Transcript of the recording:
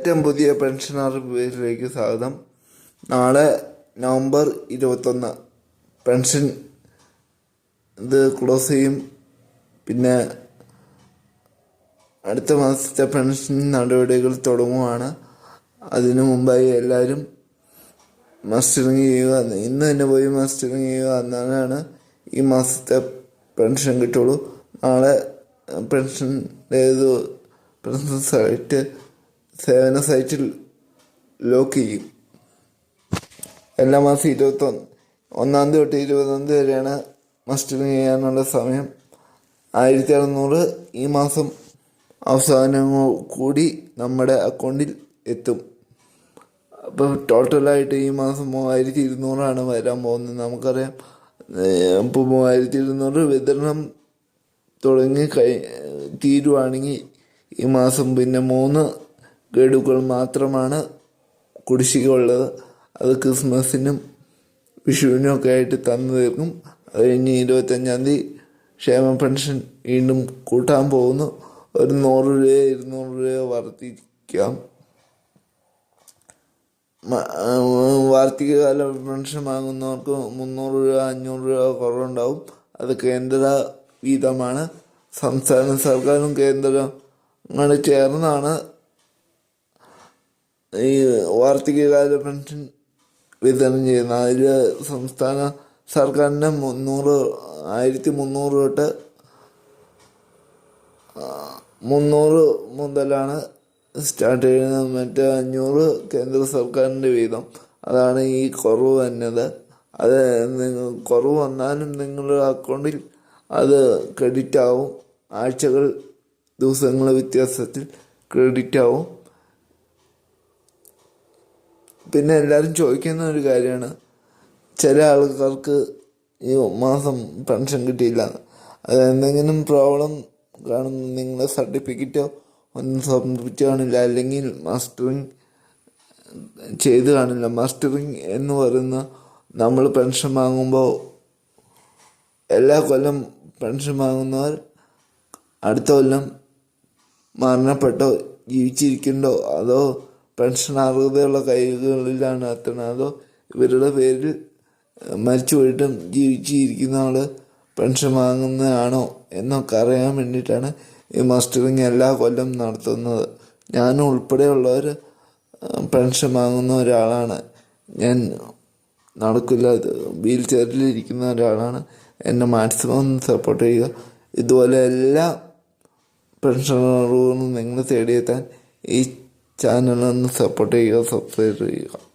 ഏറ്റവും പുതിയ പെൻഷൻ അറിവിലേക്ക് സ്വാഗതം. നാളെ നവംബർ ഇരുപത്തൊന്ന്. പെൻഷൻ ഇത് ക്ലോസ് ചെയ്യും. പിന്നെ അടുത്ത മാസത്തെ പെൻഷൻ നടപടികൾ തുടങ്ങുവാണ്. അതിനു മുമ്പായി എല്ലാവരും മസ്റ്ററിങ് ചെയ്യുക. ഇന്ന് തന്നെ പോയി മസ്റ്ററിങ് ചെയ്യുക എന്നാലാണ് ഈ മാസത്തെ പെൻഷൻ കിട്ടുള്ളൂ. നാളെ പെൻഷന്റെ ഇത് പെൻഷൻ സൈറ്റ് സേവന സൈറ്റിൽ ലോക്ക് ചെയ്യും. എല്ലാ മാസം ഇരുപത്തൊന്ന് ഒന്നാം തീയതി തൊട്ട് ഇരുപതാം തീയതി വരെയാണ് മസ്റ്ററിങ് ചെയ്യാനുള്ള സമയം. ആയിരത്തി അറുന്നൂറ് ഈ മാസം അവസാനം കൂടി നമ്മുടെ അക്കൗണ്ടിൽ എത്തും. അപ്പോൾ ടോട്ടലായിട്ട് ഈ മാസം മൂവായിരത്തി ഇരുന്നൂറാണ് വരാൻ പോകുന്നത്. നമുക്കറിയാം ഇപ്പോൾ മൂവായിരത്തി ഇരുന്നൂറ് വിതരണം തുടങ്ങി കഴി തീരുവാണെങ്കിൽ ഈ മാസം പിന്നെ മൂന്ന് ഗഡുക്കൾ മാത്രമാണ് കുടിശ്ശിക ഉള്ളത്. അത് ക്രിസ്മസിനും വിഷുവിനും ഒക്കെ ആയിട്ട് തന്നു തീർക്കും. അത് കഴിഞ്ഞ് ഇരുപത്തഞ്ചാം തീയതി ക്ഷേമ പെൻഷൻ വീണ്ടും കൂട്ടാൻ പോകുന്നു. ഒരു നൂറ് രൂപയോ ഇരുന്നൂറ് രൂപയോ വർദ്ധിക്കാം. ആ, പെൻഷൻ വാങ്ങുന്നവർക്ക് മുന്നൂറ് രൂപ അഞ്ഞൂറ് രൂപ കുറവുണ്ടാവും. അത് കേന്ദ്ര വീതമാണ് സംസ്ഥാന സർക്കാരും കേന്ദ്രങ്ങൾ ചേർന്നാണ് ഈ വാർഷികകാല പെൻഷൻ വിതരണം ചെയ്യുന്ന അതിൽ സംസ്ഥാന സർക്കാരിന്റെ മുന്നൂറ് ആയിരത്തി മുന്നൂറ് തൊട്ട് മുന്നൂറ് മുതലാണ് സ്റ്റാർട്ട് ചെയ്യുന്നത്. മറ്റേ അഞ്ഞൂറ് കേന്ദ്ര സർക്കാരിന്റെ വീതം. അതാണ് ഈ കുറവ് വന്നത്. അത് നിങ്ങൾ കുറവ് വന്നാലും നിങ്ങളുടെ അക്കൗണ്ടിൽ അത് ക്രെഡിറ്റ് ആവും ആഴ്ചകൾ ദിവസങ്ങൾ വ്യത്യാസത്തിൽ ക്രെഡിറ്റ് ആവും പിന്നെ എല്ലാവരും ചോദിക്കുന്ന ഒരു കാര്യമാണ്. ചില ആൾക്കാർക്ക് ഈ മാസം പെൻഷൻ കിട്ടിയില്ല. അത് എന്തെങ്കിലും പ്രോബ്ലം കാണുന്ന നിങ്ങളുടെ സർട്ടിഫിക്കറ്റോ ഒന്നും സമർപ്പിച്ചു കാണില്ല. അല്ലെങ്കിൽ മാസ്റ്ററിങ് ചെയ്ത് കാണില്ല. മാസ്റ്ററിങ് എന്ന് പറയുന്ന നമ്മൾ പെൻഷൻ വാങ്ങുമ്പോൾ എല്ലാ കൊല്ലം പെൻഷൻ വാങ്ങുന്നവർ അടുത്ത കൊല്ലം മരണപ്പെട്ടോ ജീവിച്ചിരിക്കണ്ടോ അതോ പെൻഷൻ അർഹതയുള്ള കൈകളിലാണ് എത്തണതോ ഇവരുടെ പേരിൽ മരിച്ചു പോയിട്ടും ജീവിച്ചിരിക്കുന്ന ആൾ പെൻഷൻ വാങ്ങുന്നതാണോ എന്നൊക്കെ അറിയാൻ വേണ്ടിയിട്ടാണ് ഈ മസ്റ്ററിങ് എല്ലാ കൊല്ലം നടത്തുന്നത്. ഞാനും ഉൾപ്പെടെയുള്ളവർ പെൻഷൻ വാങ്ങുന്ന ഒരാളാണ്. ഞാൻ നടക്കില്ല വീൽ ചെയറിലിരിക്കുന്ന ഒരാളാണ്. എന്നെ മാക്സിമം സപ്പോർട്ട് ചെയ്യുക. ഇതുപോലെ എല്ലാ പെൻഷൻ അറിവുകളും നിങ്ങൾ തേടിയെത്താൻ ഈ ചാനലൊന്ന് സപ്പോർട്ട് ചെയ്യുക സബ്സ്ക്രൈബ് ചെയ്യുക.